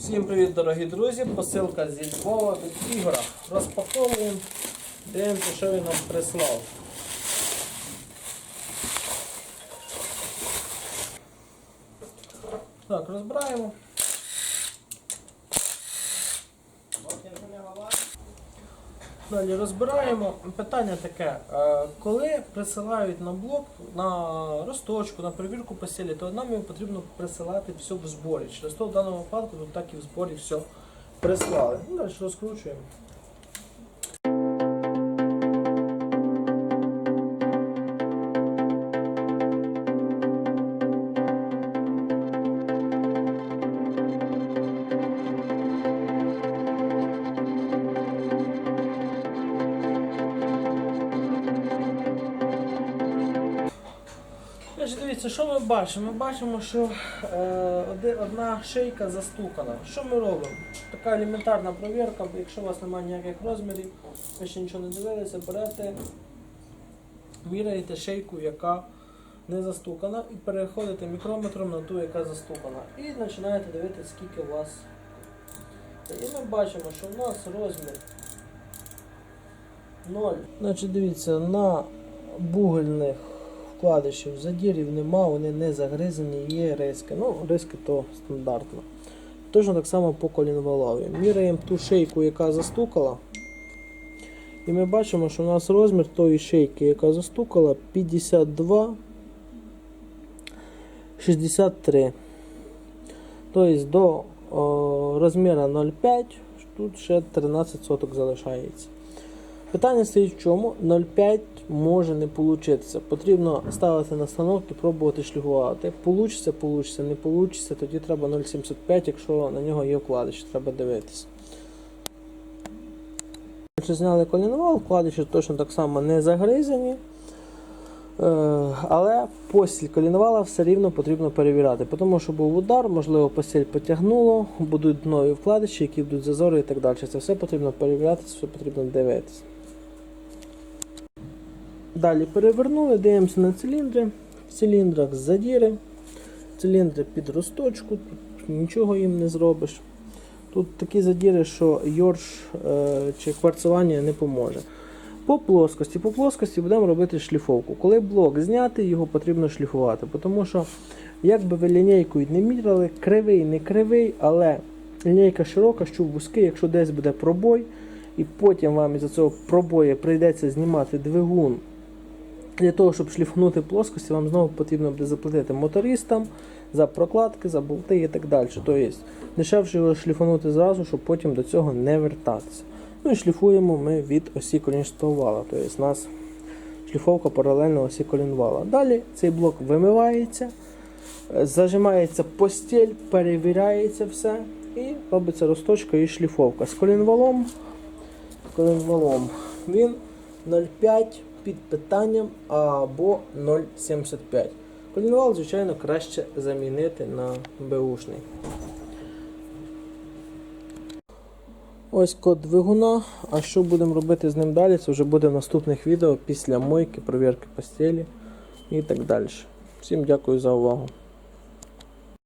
Всім привіт, дорогі друзі! Посилка зі Львова від Ігора. Розпаковуємо, дивимося, що він нам прислав. Так, розбираємо. Далі розбираємо. Питання таке: е, коли присилають на блок на розточку, на перевірку посілі, то нам його потрібно присилати все в зборі. Через то в даному випадку тут так і в зборі все прислали. Ну, далі розкручуємо. Дивіться, що ми бачимо? Ми бачимо, що е, одна шийка застукана. Що ми робимо? Така елементарна провірка, якщо у вас немає ніяких розмірів, ви ще нічого не дивилися, берете, міряєте шийку, яка не застукана, і переходите мікрометром на ту, яка застукана. І починаєте дивитися, скільки у вас. І ми бачимо, що у нас розмір 0. Значить, дивіться, на бугельних вкладишів задірів нема, вони не загризані, є риски. Ну, риски то стандартно. Точно так само по колінвалові. Міряємо ту шийку, яка застукала. І ми бачимо, що у нас розмір тої шийки, яка застукала, 52 63. Тобто до о, розміру 0,5 тут ще 13 соток залишається. Питання стоїть в чому? 0,5 може не получитися. Потрібно ставити на станок і пробувати шліфувати. Получиться, получиться, не получиться, тоді треба 0,75, якщо на нього є вкладиш, треба дивитися. Якщо зняли колінвал, вкладиші точно так само не загризані. Е, Але постіль колінвала все рівно потрібно перевіряти, тому що був удар, можливо, постіль потягнуло, будуть нові вкладиші, які будуть зазори і так далі. Це все потрібно перевіряти, все потрібно дивитися. Далі перевернули, дивимося на циліндри. В циліндрах задіри, циліндри під розточку, нічого їм не зробиш. Тут такі задіри, що йорш е, чи кварцування не поможе. По плоскості, по плоскості будемо робити шліфовку. Коли блок знятий, його потрібно шліфувати. Тому що, як би ви лінійкою не міряли, кривий, не кривий, але лінійка широка, що вузький, якщо десь буде пробой, і потім вам із цього пробою прийдеться знімати двигун для того, щоб шліфнути плоскості, вам знову потрібно буде заплатити мотористам за прокладки, за болти і так далі. Тобто дешевше його шліфанути зразу, щоб потім до цього не вертатися. Ну і шліфуємо ми від осі колінського вала. Тобто у нас шліфовка паралельно осі колінвала. Далі цей блок вимивається, зажимається постіль, перевіряється все і робиться розточка і шліфовка. З колінвалом, з колінвалом він 0,5 під питанням або 0,75. Колінвал, звичайно, краще замінити на Бушний. Ось код двигуна. А що будемо робити з ним далі? Це вже буде в наступних відео після мойки, провірки постелі і так далі. Всім дякую за увагу.